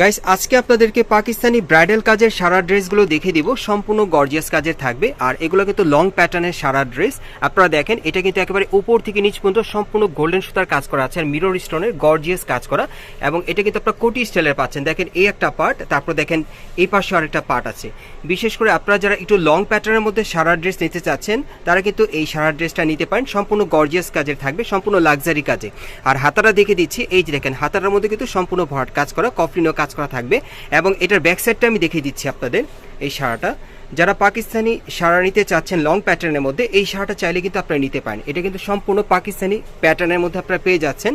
Guys আজকে আপনাদেরকে Pakistani bridal কাজের সারা ড্রেসগুলো দেখিয়ে দিব। সম্পূর্ণ গর্জিয়াস কাজের থাকবে। আর এগুলো কিন্তু লং প্যাটার্নের সারা ড্রেস আপনারা দেখেন, এটা কিন্তু একেবারে উপর থেকে নিচ পর্যন্ত সম্পূর্ণ গোল্ডেন সুতার কাজ করা আছে। আর মিরর স্টোনের গর্জিয়াস কাজ করা। এবং এটা কিন্তু আপনারা কোটি স্টাইলের পাচ্ছেন। দেখেন, এই একটা পার্ট তারপর দেখেন, এই পাশে আরেকটা পার্ট আছে। বিশেষ করে আপনারা যারা একটু লং প্যাটার্নের মধ্যে সারা ড্রেস নিতে চাচ্ছেন, তারা কিন্তু এই সারা ড্রেসটা নিতে পারেন। সম্পূর্ণ গর্জিয়াস কাজের থাকবে, সম্পূর্ণ লাক্সারি কাজে। আর হাতারা দেখে দিচ্ছি। এই যে দেখেন হাতারার মধ্যে কিন্তু সম্পূর্ণ ভরাট কাজ করা। কফলিনও কাজ করা থাকবে এবং এটার ব্যাক সাইডটা আমি দেখিয়ে দিচ্ছি আপনাদের এই সারাটা। যারা পাকিস্তানি সারা নিতে চাচ্ছেন লং প্যাটার্নের মধ্যে, এই সারাটা চাইলে কিন্তু আপনারা নিতে পারেন। এটা কিন্তু সম্পূর্ণ পাকিস্তানি প্যাটার্নের মধ্যে আপনারা পেয়ে যাচ্ছেন।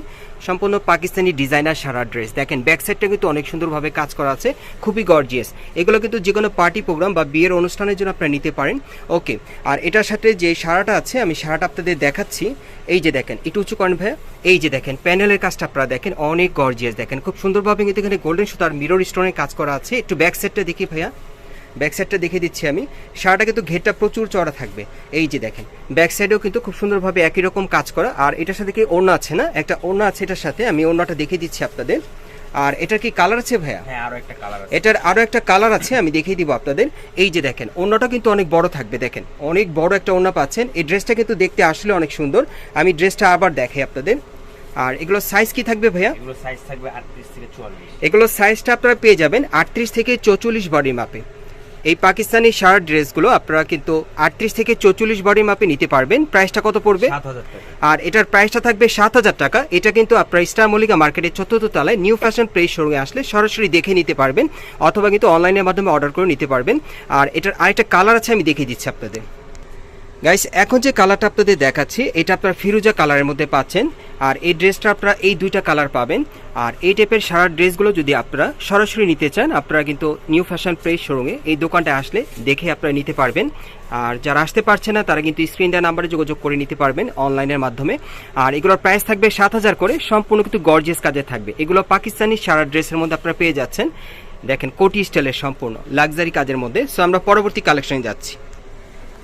সম্পূর্ণ পাকিস্তানি ডিজাইনার সারা ড্রেস দেখেন ব্যাক সাইডটা কিন্তু অনেক সুন্দরভাবে কাজ করা আছে, খুবই গর্জিয়াস এগুলো কিন্তু যে কোনো পার্টি প্রোগ্রাম বা বিয়ের অনুষ্ঠানের জন্য আপনারা নিতে পারেন। ওকে আর এটার সাথে যে সারাটা আছে, আমি সারাটা আপনাদের দেখাচ্ছি। এই যে দেখেন, একটু উঁচু করেন ভাইয়া। এই যে দেখেন, প্যানেলের কাজটা আপনারা দেখেন, অনেক গর্জিয়াস দেখেন, খুব সুন্দরভাবে কিন্তু এখানে গোল্ডেন সুতার মিরর স্টোনের কাজ করা আছে। একটু ব্যাক সাইডটা দেখি ভাইয়া। ব্যাক সাইডটা দেখে দিচ্ছি আমি। শাড়িটা কিন্তু ঘেরটা প্রচুর চড়া থাকবে। এই যে দেখেন ব্যাক সাইডেও কিন্তু খুব সুন্দরভাবে একই রকম কাজ করা। আর এটার সাথে কি ওড়না আছে না? একটা ওড়না আছে এটার সাথে। আমি ওড়নাটা দেখিয়ে দিচ্ছি আপনাদের। আর এটার কি কালার আছে ভাইয়া? হ্যাঁ আরও একটা কালার আছে। এটার আরও একটা কালার আছে আমি দেখিয়ে দিব আপনাদের। এই যে দেখেন ওড়নাটা কিন্তু অনেক বড় থাকবে দেখেন। অনেক বড় একটা ওড়না পাচ্ছেন। এই ড্রেসটা কিন্তু দেখতে আসলে অনেক সুন্দর। আমি ড্রেসটা আবার দেখাই আপনাদের। আর এগুলো সাইজ কি থাকবে ভাইয়া? এগুলো সাইজ থাকবে 38 থেকে 44 এগুলো সাইজটা আপনারা পেয়ে যাবেন আটত্রিশ থেকে চৌচল্লিশ বডি মাপে এই পাকিস্তানি শার্ট ড্রেসগুলো আপনারা কিন্তু আটত্রিশ থেকে চৌচল্লিশ বডি মাপে নিতে পারবেন। প্রাইসটা কত পড়বে? আর এটার প্রাইসটা থাকবে সাত হাজার টাকা। এটা কিন্তু আপনার স্টার মল্লিকা মার্কেটের চতুর্থ তলায় নিউ ফ্যাশন প্রেস শোরুমে আসলে সরাসরি দেখে নিতে পারবেন অথবা কিন্তু অনলাইনের মাধ্যমে অর্ডার করে নিতে পারবেন। আর এটার আরেকটা কালার আছে আমি দেখিয়ে দিচ্ছি আপনাদের। গাইস এখন যে কালারটা আপনাদের দেখাচ্ছি, এটা আপনার ফিরুজা কালারের মধ্যে পাচ্ছেন। আর এই ড্রেসটা আপনারা এই দুইটা কালার পাবেন। আর এই টাইপের সারা ড্রেসগুলো যদি আপনারা সরাসরি নিতে চান, আপনারা কিন্তু নিউ ফ্যাশন প্রেস শোরুমে এই দোকানটা আসলে দেখে আপনারা নিতে পারবেন। আর যারা আসতে পারছে না, তারা কিন্তু স্ক্রিন নাম্বারে যোগাযোগ করে নিতে পারবেন অনলাইনের মাধ্যমে। আর এগুলোর প্রাইস থাকবে সাত হাজার করে, সম্পূর্ণ কিন্তু গর্জিয়াস কাজে থাকবে। এগুলো পাকিস্তানি সারা ড্রেসের মধ্যে আপনারা পেয়ে যাচ্ছেন। দেখেন কোটি স্টাইলের সম্পূর্ণ লাক্সারি কাজের মধ্যে। সো আমরা পরবর্তী কালেকশনে যাচ্ছি।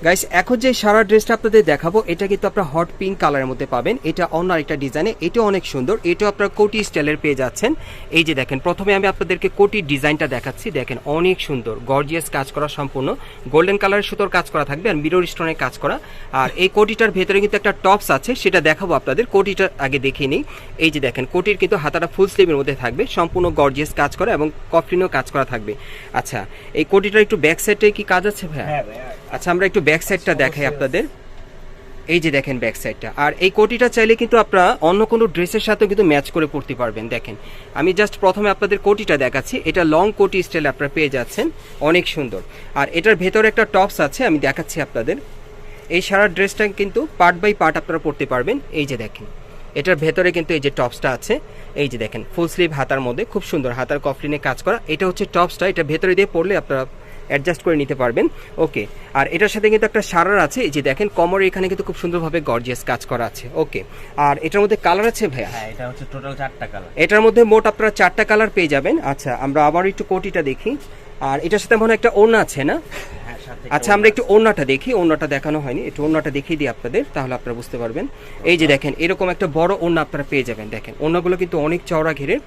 গাইস এখন যে সারা ড্রেসটা আপনাদের দেখাবো, এটা কিন্তু আপনারা হট পিঙ্ক কালারের মধ্যে পাবেন। এটা অন্য আরেকটা ডিজাইনে এটাও অনেক সুন্দর। এটাও আপনারা কোটি স্টাইলের পেয়ে যাচ্ছেন। এই যে দেখেন, প্রথমে আমি আপনাদেরকে কোটির ডিজাইনটা দেখাচ্ছি। দেখেন, অনেক সুন্দর গর্জিয়াস কাজ করা সম্পূর্ণ। গোল্ডেন কালারের সুতোর কাজ করা থাকবে আর মিরর স্টোনের কাজ করা। আর এই কোটিটার ভেতরে কিন্তু একটা টপস আছে, সেটা দেখাবো আপনাদের। কোটিটা আগে দেখিয়ে নিই। এই যে দেখেন, কোটির কিন্তু হাতাটা ফুল স্লিভের মধ্যে থাকবে। সম্পূর্ণ গর্জিয়াস কাজ করা এবং কফলিনও কাজ করা থাকবে। আচ্ছা এই কোটিটার একটু ব্যাক সাইডে কি কাজ আছে ভাইয়া। আচ্ছা আমরা একটু ব্যাক সাইডটা দেখাই আপনাদের। এই যে দেখেন ব্যাক সাইডটা আর এই কোটিটা চাইলে কিন্তু আপনারা অন্য কোনো ড্রেসের সাথেও কিন্তু ম্যাচ করে পড়তে পারবেন, দেখেন। আমি জাস্ট প্রথমে আপনাদের কোটিটা দেখাচ্ছি। এটা লং কোটি স্টাইল আপনারা পেয়ে যাচ্ছেন। অনেক সুন্দর। আর এটার ভেতরে একটা টপস আছে, আমি দেখাচ্ছি আপনাদের। এই সারা ড্রেসটা কিন্তু পার্ট বাই পার্ট আপনারা পড়তে পারবেন। এই যে দেখেন। এটার ভেতরে কিন্তু এই যে টপসটা আছে, এই যে দেখেন ফুল স্লিভ হাতার মধ্যে। খুব সুন্দর হাতার কফলিনে কাজ করা। এটা হচ্ছে টপসটা এটা ভেতরে দিয়ে পড়লে আপনারা অ্যাডজাস্ট করে নিতে পারবেন। ওকে আর এটার সাথে কিন্তু একটা সারার আছে যে দেখেন কমর এখানে কিন্তু খুব সুন্দরভাবে গর্জিয়াস কাজ করা আছে। ওকে আর এটার মধ্যে কালার আছে ভাইয়া? হ্যাঁ এটা হচ্ছে টোটাল চারটা কালার এটার মধ্যে মোট আপনারা চারটা কালার পেয়ে যাবেন। আচ্ছা আমরা আবার একটু কোটিটা দেখি। আর এটার সাথে মনে একটা ওড়না আছে না? আচ্ছা আমরা একটু ওড়নাটা দেখি ওড়নাটা দেখানো হয়নি। একটু ওড়নাটা দেখিয়ে দিই আপনাদের তাহলে আপনারা বুঝতে পারবেন। এই যে দেখেন এরকম একটা বড় ওড়না আপনারা পেয়ে যাবেন দেখেন। ওড়নাগুলো কিন্তু অনেক চওড়া ঘেরের।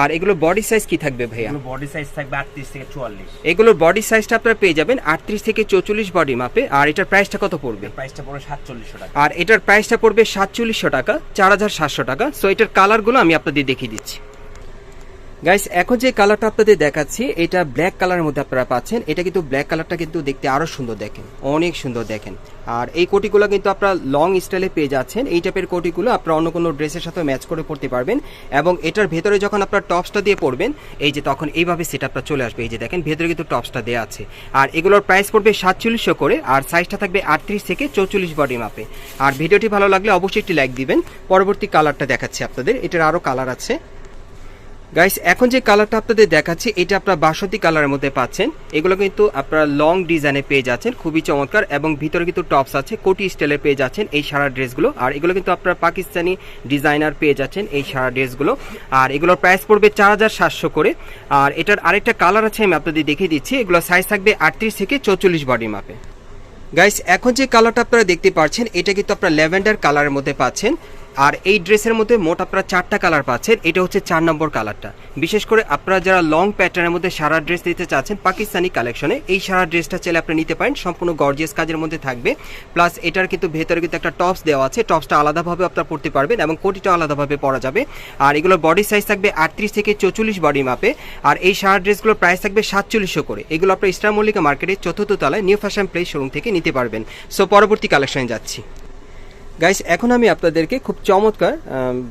আর এগুলো বডি সাইজ কি থাকবে ভাইয়া? বডি সাইজ থাকবে 38 থেকে 44 এগুলোর বডি সাইজটা আপনারা পেয়ে যাবেন আটত্রিশ থেকে চৌচল্লিশ বডি মাপে আর এটার প্রাইসটা কত পড়বে? প্রাইসটা পড়ে 4700 টাকা। আর এটার প্রাইসটা পড়বে সাতচল্লিশশো টাকা চার হাজার সাতশো টাকা। সো এটার কালারগুলো আমি আপনাদের দেখিয়ে দিচ্ছি। গাইস এখন যে কালারটা আপনাদের দেখাচ্ছি, এটা ব্ল্যাক কালারের মধ্যে আপনারা পাচ্ছেন। এটা কিন্তু ব্ল্যাক কালারটা কিন্তু দেখতে আরও সুন্দর দেখেন, অনেক সুন্দর দেখেন। আর এই কোটিগুলো কিন্তু আপনারা লং স্টাইলে পেয়ে যাচ্ছেন। এই টাইপের কোটিগুলো আপনারা অন্য কোনো ড্রেসের সাথে ম্যাচ করে পড়তে পারবেন। এবং এটার ভেতরে যখন আপনার টপসটা দিয়ে পড়বেন এই যে তখন এইভাবে সেট আপটা চলে আসবে। এই যে দেখেন, ভেতরে কিন্তু টপসটা দেওয়া আছে। আর এগুলোর প্রাইস পড়বে সাতচল্লিশশো করে, আর সাইজটা থাকবে আটত্রিশ থেকে চৌচল্লিশ বডি মাপে আর ভিডিওটি ভালো লাগলে অবশ্যই একটি লাইক দিবেন। পরবর্তী কালারটা দেখাচ্ছি আপনাদের। এটার আরও কালার আছে। গাইস এখন যে কালারটা আপনাদের দেখাচ্ছি, এটা আপনারা বাসন্তী কালারের মধ্যে পাচ্ছেন। এগুলো কিন্তু আপনারা লং ডিজাইনে পেয়ে যাচ্ছেন, খুবই চমৎকার, এবং ভিতরে কিন্তু টপস আছে, কোটি স্টাইলে পেয়ে যাচ্ছেন এই সারা ড্রেসগুলো আর এগুলো কিন্তু আপনারা পাকিস্তানি ডিজাইনার পেয়ে যাচ্ছেন এই সারা ড্রেসগুলো আর এগুলোর প্রাইস পড়বে চার হাজার সাতশো করে। আর এটার আরেকটা কালার আছে, আমি আপনাদের দেখিয়ে দিচ্ছি। এগুলো সাইজ থাকবে আটত্রিশ থেকে চৌচল্লিশ বডি মাপে গাইস এখন যে কালারটা আপনারা দেখতে পাচ্ছেন, এটা কিন্তু আপনারা ল্যাভেন্ডার কালারের মধ্যে পাচ্ছেন। আর এই ড্রেসের মধ্যে মোট আপনারা চারটা কালার পাচ্ছেন। এটা হচ্ছে চার নম্বর কালারটা। বিশেষ করে আপনারা যারা লং প্যাটার্নের মধ্যে সারা ড্রেস দিতে চাচ্ছেন, পাকিস্তানি কালেকশনে এই সারা ড্রেসটা চাইলে আপনি নিতে পারেন। সম্পূর্ণ গর্জিয়াস কাজের মধ্যে থাকবে। প্লাস এটার কিন্তু ভেতরে কিন্তু একটা টপস দেওয়া আছে। টপসটা আলাদাভাবে আপনারা পড়তে পারবেন এবং কোটিটা আলাদাভাবে পরা যাবে। আর এগুলোর বডি সাইজ থাকবে আটত্রিশ থেকে চৌচল্লিশ বডি মাপে আর এই সারা ড্রেসগুলোর প্রাইস থাকবে সাতচল্লিশশো করে। এগুলো আপনার ইস্টার মল্লিকা মার্কেটের চতুর্থ তলায় নিউ ফ্যাশন প্লেস শোরুম থেকে নিতে পারবেন। সো পরবর্তী কালেকশনে যাচ্ছি। গাইস এখন আমি আপনাদেরকে খুব চমৎকার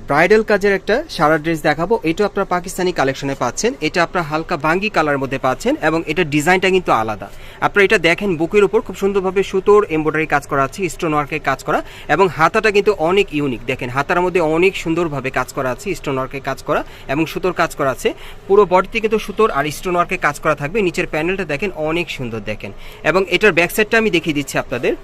ব্রাইডাল কাজের একটা সারা ড্রেস দেখাবো। এটা আপনারা পাকিস্তানি কালেকশনে পাচ্ছেন। এটা আপনারা হালকা বাঙ্গি কালার মধ্যে পাচ্ছেন এবং এটা ডিজাইনটা কিন্তু আলাদা। আপনারা এটা দেখেন, বুকের উপর খুব সুন্দরভাবে সুতোর এমব্রয়ডারি কাজ করা আছে স্টোন ওয়ার্কের কাজ করা, এবং হাতাটা কিন্তু অনেক ইউনিক দেখেন, হাতার মধ্যে অনেক সুন্দরভাবে কাজ করা আছে স্টোন ওয়ার্কের কাজ করা এবং সুতোর কাজ করা আছে। পুরো বডিতে কিন্তু সুতোর আর স্টোন ওয়ার্কের কাজ করা থাকবে। নিচের প্যানেলটা দেখেন, অনেক সুন্দর দেখেন। এবং এটার ব্যাক সাইডটা আমি দেখিয়ে দিচ্ছি আপনাদের।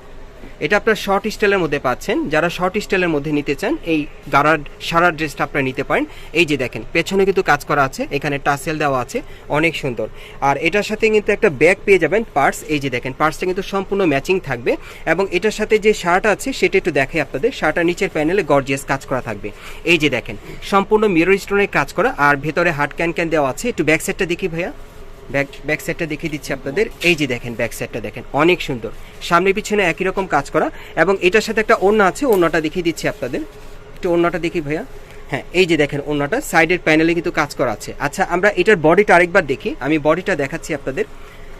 এটা আপনার শর্ট স্টাইলের মধ্যে পাচ্ছেন। যারা শর্ট স্টাইলের মধ্যে নিতে চান, এই গারার, সারা ড্রেসটা আপনারা নিতে পারেন। এই যে দেখেন, পেছনে কিন্তু কাজ করা আছে, এখানে টাসেল দেওয়া আছে, অনেক সুন্দর। আর এটার সাথে কিন্তু একটা ব্যাগ পেয়ে যাবেন পার্স এই যে দেখেন পার্সটা কিন্তু সম্পূর্ণ ম্যাচিং থাকবে। এবং এটার সাথে যে শার্ট আছে, সেটা একটু দেখাই আপনাদের। শার্টটা নিচের প্যানেলে গর্জিয়াস কাজ করা থাকবে। এই যে দেখেন, সম্পূর্ণ মিরর স্টোনের কাজ করা। আর ভেতরে হাট ক্যান ক্যান দেওয়া আছে। একটু ব্যাক সাইডটা দেখি ভাইয়া। ব্যাক ব্যাক সাইডটা দেখিয়ে দিচ্ছি আপনাদের। এই যে দেখেন ব্যাক সাইডটা দেখেন অনেক সুন্দর। সামনে পিছনে একই রকম কাজ করা এবং এটার সাথে একটা ওড়না আছে ওড়নাটা দেখিয়ে দিচ্ছি আপনাদের। একটু ওড়নাটা দেখি ভাইয়া। হ্যাঁ এই যে দেখেন ওড়নাটা সাইডের প্যানেলে কিন্তু কাজ করা আছে। আচ্ছা আমরা এটার বডিটা আরেকবার দেখি। আমি বডিটা দেখাচ্ছি আপনাদের।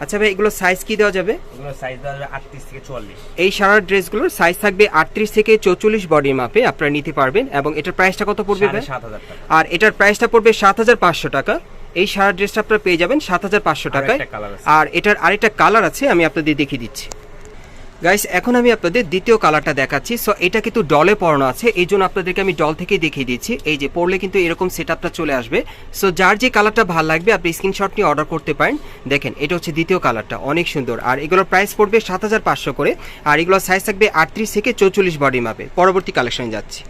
আচ্ছা ভাই এগুলো সাইজ কি দেওয়া যাবে? এগুলো সাইজ দেওয়া যাবে আটত্রিশ থেকে চুয়াল্লিশ। এই সারা ড্রেসগুলোর সাইজ থাকবে আটত্রিশ থেকে চৌচল্লিশ বডি মাপে আপনারা নিতে পারবেন এবং এটার প্রাইসটা কত পড়বে ভাই? সাত হাজার টাকা। আর এটার প্রাইসটা পড়বে সাত হাজার পাঁচশো টাকা। এই সারা ড্রেসটা আপনারা পেয়ে যাবেন সাত হাজার পাঁচশো টাকায়। আর এটার আরেকটা কালার আছে আমি আপনাদের দেখিয়ে দিচ্ছি। গাইস এখন আমি আপনাদের দ্বিতীয় কালারটা দেখাচ্ছি। সো এটা কিন্তু ডলে পড়ানো আছে এই জন্য আপনাদেরকে আমি ডল থেকেই দেখিয়ে দিচ্ছি। এই যে পড়লে কিন্তু এরকম সেট আপটা চলে আসবে। সো যার যে কালারটা ভালো লাগবে আপনি স্ক্রিনশট নিয়ে অর্ডার করতে পারেন। দেখেন এটা হচ্ছে দ্বিতীয় কালারটা অনেক সুন্দর। আর এগুলোর প্রাইস পড়বে সাত হাজার পাঁচশো করে। আর এগুলোর সাইজ থাকবে আটত্রিশ থেকে চৌচল্লিশ বডি মাপে। পরবর্তী কালেকশনে যাচ্ছি।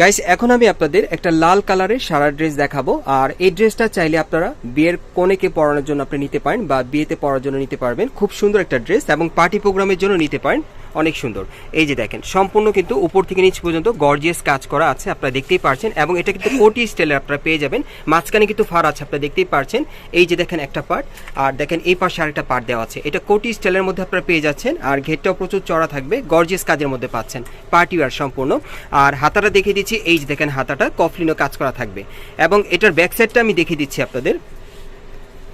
গাইস এখন আমি আপনাদের একটা লাল কালারের সারা ড্রেস দেখাবো। আর এই ড্রেসটা চাইলে আপনারা বিয়ের কোনেকে পরানোর জন্য আপনি নিতে পারেন বা বিয়েতে পরার জন্য নিতে পারবেন। খুব সুন্দর একটা ড্রেস এবং পার্টি প্রোগ্রামের জন্য নিতে পারেন। অনেক সুন্দর। এই যে দেখেন, সম্পূর্ণ কিন্তু উপর থেকে নিচ পর্যন্ত গর্জিয়াস কাজ করা আছে, আপনারা দেখতেই পারছেন, এবং এটা কিন্তু কোটি স্টাইলের আপনারা পেয়ে যাবেন। মাঝখানে কিন্তু ফার আছে, আপনারা দেখতেই পারছেন। এই যে দেখেন একটা পার্ট আর দেখেন এই পাশে আরেকটা পার্ট দেওয়া আছে। এটা কোটি স্টাইলের মধ্যে আপনারা পেয়ে যাচ্ছেন, আর ঘেরটাও প্রচুর চড়া থাকবে গর্জিয়াস কাজের মধ্যে পাচ্ছেন পার্টি ওয়ার সম্পূর্ণ। আর হাতাটা দেখিয়ে দিচ্ছি, এই যে দেখেন হাতাটা, কফলিনও কাজ করা থাকবে। এবং এটার ব্যাক সাইডটা আমি দেখিয়ে দিচ্ছি আপনাদের।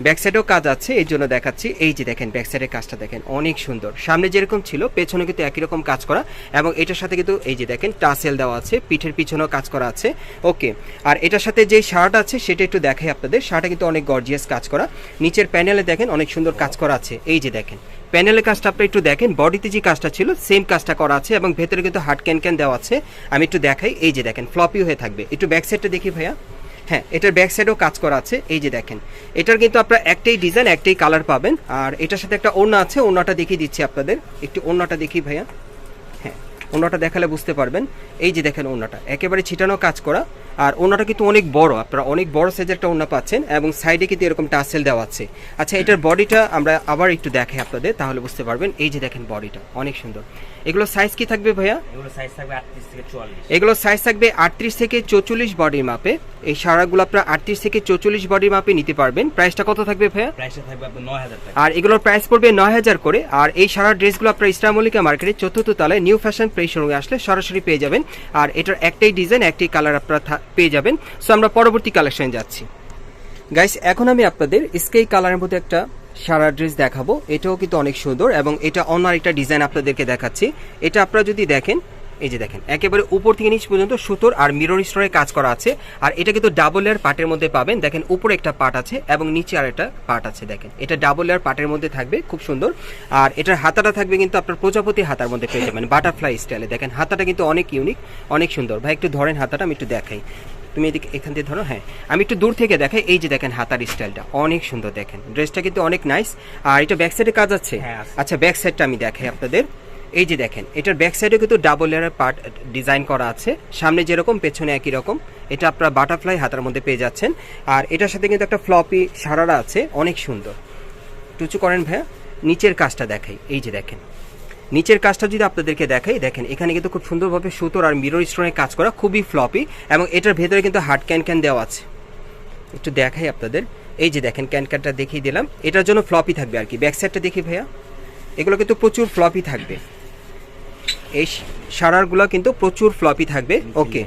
ব্যাক সাইডেও কাজ আছে এই জন্য দেখাচ্ছি। এই যে দেখেন ব্যাক সাইডের কাজটা দেখেন, অনেক সুন্দর। সামনে যেরকম ছিল, পেছনে কিন্তু একই রকম কাজ করা এবং এটার সাথে কিন্তু এই যে দেখেন, টাসেল দেওয়া আছে, পিঠের পিছনেও কাজ করা আছে। ওকে, আর এটার সাথে যে শার্ট আছে, সেটা একটু দেখাই আপনাদের। শার্টে কিন্তু অনেক গর্জিয়াস কাজ করা। নিচের প্যানেলে দেখেন, অনেক সুন্দর কাজ করা আছে। এই যে দেখেন, প্যানেলের কাজটা আপনি একটু দেখেন। বডিতে যে কাজটা ছিল সেম কাজটা করা আছে এবং ভেতরে কিন্তু হার্ড ক্যান ক্যান দেওয়া আছে। আমি একটু দেখাই। এই যে দেখেন ফ্লপি হয়ে থাকবে। একটু ব্যাক সাইডটা দেখি ভাইয়া। হ্যাঁ এটার ব্যাক সাইডেও কাজ করা আছে, এই যে দেখেন। এটার কিন্তু আপনারা একটাই ডিজাইন একটাই কালার পাবেন। আর এটার সাথে একটা ওড়না আছে, ওড়নাটা দেখিয়ে দিচ্ছি আপনাদের। একটু ওড়নাটা দেখি ভাইয়া। হ্যাঁ ওড়নাটা দেখালে বুঝতে পারবেন। এই যে দেখেন ওড়নাটা, একেবারে ছিটানো কাজ করা। আর ওড়নাটা কিন্তু অনেক বড়, আপনারা অনেক বড় সাইজের একটা ওড়না পাচ্ছেন, এবং সাইডে কিন্তু এরকম টাসেল দেওয়া আছে। আচ্ছা এটার বডিটা আমরা আবার একটু দেখাই আপনাদের, তাহলে বুঝতে পারবেন। এই যে দেখেন বডিটা অনেক সুন্দর। এগুলো সাইজ কি থাকবে ভাইয়া? এগুলো সাইজ থাকবে আটত্রিশ থেকে চুয়াল্লিশ। এগুলো সাইজ থাকবে আটত্রিশ থেকে চৌচল্লিশ বডি মাপে এই সারাগুলো আপনারা আটত্রিশ থেকে চৌচল্লিশ বডি মাপে নিতে পারবেন। প্রাইসটা কত থাকবে ভাইয়া? প্রাইসটা থাকবে আপনার নয় হাজার টাকা। আর এগুলোর প্রাইস পড়বে নয় হাজার করে। আর এই সারা ড্রেসগুলো আপনার ইস্টামলিকা মার্কেটের চতুর্থ তলায় নিউ ফ্যাশন প্রেস শোরুমে আসলে সরাসরি পেয়ে যাবেন। আর এটার একটাই ডিজাইন একটাই কালার আপনারা পেয়ে যাবেন। সো আমরা পরবর্তী কালেকশনে যাচ্ছি। গাইস এখন আমি আপনাদের স্কেই কালারের মধ্যে একটা সারা ড্রেস দেখাবো। এটাও কিন্তু অনেক সুন্দর এবং এটা অন্য আরেকটা ডিজাইন আপনাদেরকে দেখাচ্ছি। এটা আপনারা যদি দেখেন, এই যে দেখেন, একেবারে উপর থেকে নিচ পর্যন্ত সুতোর আর মিরর স্টোরে কাজ করা আছে। আর এটা কিন্তু ডাবল লেয়ার পার্টের মধ্যে পাবেন। দেখেন, উপরে একটা পার্ট আছে এবং নিচে আর একটা পার্ট আছে, দেখেন। এটা ডাবল লেয়ার পার্টের মধ্যে থাকবে, খুব সুন্দর। আর এটার হাতাটা থাকবে কিন্তু আপনার প্রজাপতি হাতার মধ্যে পেয়ে যাবেন বাটারফ্লাই স্টাইলে দেখেন, হাতাটা কিন্তু অনেক ইউনিক অনেক সুন্দর। ভাই, একটু ধরেন হাতাটা, আমি একটু দেখাই। তুমি এদিকে এখান থেকে ধরো হ্যাঁ। আমি একটু দূর থেকে দেখাই এই যে দেখেন হাতার স্টাইলটা অনেক সুন্দর দেখেন। ড্রেসটা কিন্তু অনেক নাইস আর এটা ব্যাক সাইডে কাজ আছে? হ্যাঁ, আচ্ছা ব্যাক সাইডটা আমি দেখাই আপনাদের। এই যে দেখেন এটার ব্যাক সাইডে কিন্তু ডাবল লেয়ারের পার্ট ডিজাইন করা আছে। সামনে যেরকম পেছনে একই রকম। এটা আপনারা বাটারফ্লাই হাতার মধ্যে পেয়ে যাচ্ছেন। আর এটার সাথে কিন্তু একটা ফ্লপি সারারা আছে অনেক সুন্দর। টুচু করেন ভাইয়া। নিচের কাজটা দেখাই এই যে দেখেন। নিচের কাজটা যদি আপনাদেরকে দেখাই, দেখেন, এখানে কিন্তু খুব সুন্দরভাবে সুতোর আর মিরর স্টোনের কাজ করা খুবই ফ্লপি এবং এটার ভেতরে কিন্তু হার্ড ক্যান ক্যান দেওয়া আছে। একটু দেখাই আপনাদের। এই যে দেখেন ক্যান ক্যানটা দেখিয়ে দিলাম। এটার জন্য ফ্লপি থাকবে আর কি। ব্যাক সাইডটা দেখি ভাইয়া। এগুলো কিন্তু প্রচুর ফ্লপি থাকবে। এই সারারগুলো কিন্তু প্রচুর ফ্লপি থাকবে। ওকে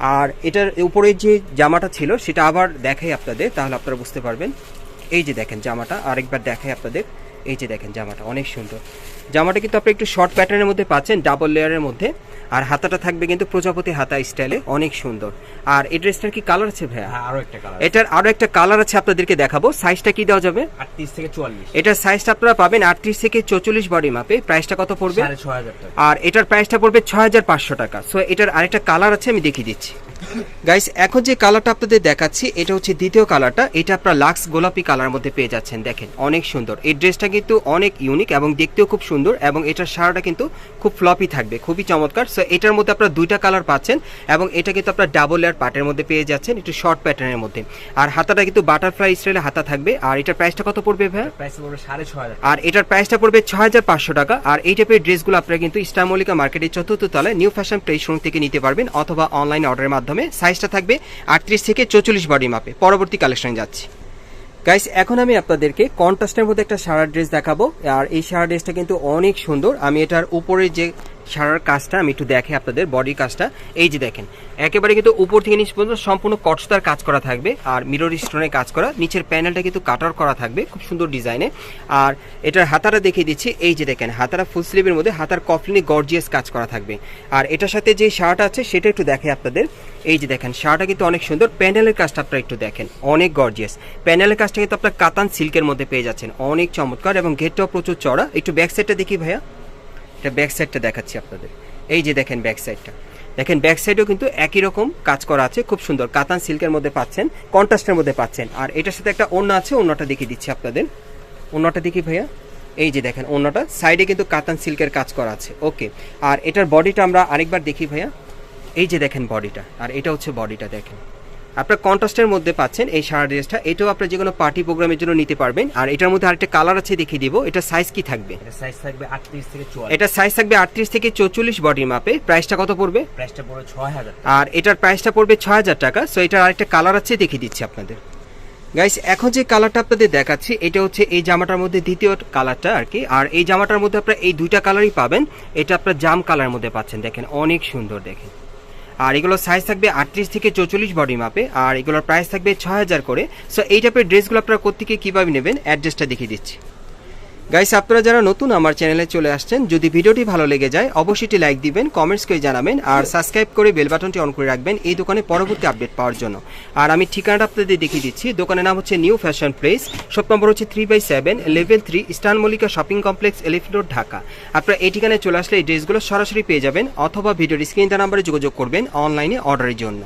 আর এটার উপরে যে জামাটা ছিল, সেটা আবার দেখাই আপনাদের, তাহলে আপনারা বুঝতে পারবেন। এই যে দেখেন জামাটা, আরেকবার দেখাই আপনাদের। এই যে দেখেন জামাটা অনেক সুন্দর। জামাটা কিন্তু আপনি একটু শর্ট প্যাটার্নের মধ্যে পাচ্ছেন ডাবল লেয়ারের মধ্যে। আর হাতাটা থাকবে কিন্তু প্রজাপতি হাতা স্টাইলে অনেক সুন্দর। আর এই ড্রেসটার কি কালার আছে ভাইয়া? হ্যাঁ আরও একটা কালার এটার আরও একটা কালার আছে আপনাদেরকে দেখাবো। সাইজটা কি দেওয়া যাবে? আটত্রিশ থেকে চুয়াল্লিশ। এটার সাইজটা আপনারা পাবেন আটত্রিশ থেকে চৌচল্লিশ বডি মাপে প্রাইসটা কত পড়বে? সাড়ে ছয় হাজার টাকা। আর এটার প্রাইসটা পড়বে ছয় হাজার পাঁচশো টাকা। সো এটার আরেকটা কালার আছে আমি দেখিয়ে দিচ্ছি। গাইস এখন যে কালারটা আপনাদের দেখাচ্ছি এটা হচ্ছে দ্বিতীয় কালারটা এটা আপনারা লাক্স গোলাপি কালার মধ্যে পেয়ে যাচ্ছেন দেখেন। অনেক সুন্দর। এই ড্রেসটা কিন্তু অনেক ইউনিক এবং দেখতেও খুব সুন্দর এবং এটার শাড়িটা কিন্তু খুব ফ্লপি থাকবে খুবই চমৎকার। সো এটার মধ্যে আপনারা দুইটা কালার পাচ্ছেন এবং এটা কিন্তু আপনার ডাবল লেয়ার পার্টের মধ্যে পেয়ে যাচ্ছেন একটু শর্ট প্যাটার্নের মধ্যে। আর হাতাটা কিন্তু বাটারফ্লাই স্টাইলে হাতা থাকবে। আর এটার প্রাইসটা কত পড়বে হাজার আর এটার প্রাইসটা পড়বে ছয় হাজার পাঁচশো টাকা। আর এই টাইপের ড্রেসগুলো আপনারা কিন্তু ইস্টামলিকা মার্কেটের চতুর্থ তলায় নিউ ফ্যাশন প্লেস শোরুম থেকে নিতে পারবেন অথবা অনলাইন অর্ডারের মাধ্যমে। সাইজটা থাকবে আটত্রিশ থেকে চৌচল্লিশ বডি মাপে পরবর্তী কালেকশনে যাচ্ছি। গাইস এখন আমি আপনাদেরকে কন্ট্রাস্টের মধ্যে একটা সারা ড্রেস দেখাবো, আর এই সারা ড্রেসটা কিন্তু অনেক সুন্দর। আমি এটার উপরে যে সারার কাজটা, আমি একটু দেখে আপনাদের বডি কাজটা। এই যে দেখেন, একেবারে কিন্তু উপর থেকে নিচ পর্যন্ত সম্পূর্ণ কটস্তার কাজ করা থাকবে আর মিরর স্টোনের কাজ করা। নিচের প্যানেলটা কিন্তু কাটার করা থাকবে, খুব সুন্দর ডিজাইনে আর এটার হাতাটা দেখিয়ে দিচ্ছি, এই যে দেখেন হাতারা ফুল স্লিভের মধ্যে হাতার কফলিনে গর্জিয়াস কাজ করা থাকবে। আর এটার সাথে যে শার্ট আছে, সেটা একটু দেখে আপনাদের। এই যে দেখেন, শার্টটা কিন্তু অনেক সুন্দর। প্যানেলের কাজটা আপনারা একটু দেখেন, অনেক গর্জিয়াস প্যানেলের কাজটা কিন্তু আপনার কাতান সিল্কের মধ্যে পেয়ে যাচ্ছেন, অনেক চমৎকার এবং গেটটাও প্রচুর চড়া একটু ব্যাক সাইডটা দেখি ভাইয়া। এটা ব্যাক সাইডটা দেখাচ্ছি আপনাদের। এই যে দেখেন ব্যাক সাইডটা দেখেন ব্যাক সাইডেও কিন্তু একই রকম কাজ করা আছে, খুব সুন্দর। কাতান সিল্কের মধ্যে পাচ্ছেন, কন্ট্রাস্টের মধ্যে পাচ্ছেন। আর এটার সাথে একটা অন্য আছে অন্যটা দেখিয়ে দিচ্ছি আপনাদের। অন্যটা দেখি ভাইয়া। এই যে দেখেন অন্যটা সাইডে কিন্তু কাতান সিল্কের কাজ করা আছে। ওকে। আর এটার বডিটা আমরা আরেকবার দেখি ভাইয়া। এই যে দেখেন বডিটা। আর এটা হচ্ছে বডিটা, দেখেন। আপনার কন্ট্রাস্টের মধ্যে পাচ্ছেন এই সারা ড্রেসটা। এটাও আপনার যে কোনো পার্টি প্রোগ্রামের জন্য নিতে পারবেন। আর এটার মধ্যে আরেকটা কালার আছে দেখিয়ে দিব। এটা সাইজ কি থাকবে? এটা সাইজ থাকবে আটত্রিশ থেকে চুয়াল্লিশ। এটা সাইজ থাকবে আটত্রিশ থেকে চৌচল্লিশ বডির মাপে প্রাইসটা কত পড়বে? প্রাইসটা পড়বে ছয় হাজার টাকা। আর এটার প্রাইসটা পড়বে ছয় হাজার টাকা। সো এটার আরেকটা কালার আছে দেখিয়ে দিচ্ছি আপনাদের। গাইস এখন যে কালারটা আপনাদের দেখাচ্ছি এটা হচ্ছে এই জামাটার মধ্যে দ্বিতীয় কালারটা আর কি। আর এই জামাটার মধ্যে আপনারা এই দুইটা কালারই পাবেন। এটা আপনার জাম কালার মধ্যে পাচ্ছেন। দেখেন অনেক সুন্দর দেখেন। আর এগুলোর সাইজ থাকবে আটত্রিশ থেকে চৌচল্লিশ বডি মাপে আর এগুলোর প্রাইস থাকবে ছয় হাজার করে। সো এই টাইপের ড্রেসগুলো আপনারা কোথেকে কীভাবে নেবেন? অ্যাড্রেসটা দেখিয়ে দিচ্ছি। গাইস আপনারা যারা নতুন আমার চ্যানেলে চলে আসছেন যদি ভিডিওটি ভালো লেগে যায় অবশ্যই লাইক দিবেন কমেন্টস করে জানাবেন আর সাবস্ক্রাইব করে বেল বাটনটি অন করে রাখবেন এই দোকানে পরবর্তী আপডেট পাওয়ার জন্য। আর আমি ঠিকানাটা আপনাদের দেখিয়ে দিচ্ছি দোকানের নাম হচ্ছে new fashion place shop number হচ্ছে three by seven level three eastern Mallika shopping complex elephant road Dhaka আপনারা এই ঠিকানায় চলে আসলে এই ড্রেসগুলো সরাসরি পেয়ে যাবেন অথবা ভিডিওর স্ক্রিন নাম্বারে যোগাযোগ করবেন অনলাইনে অর্ডারের জন্য।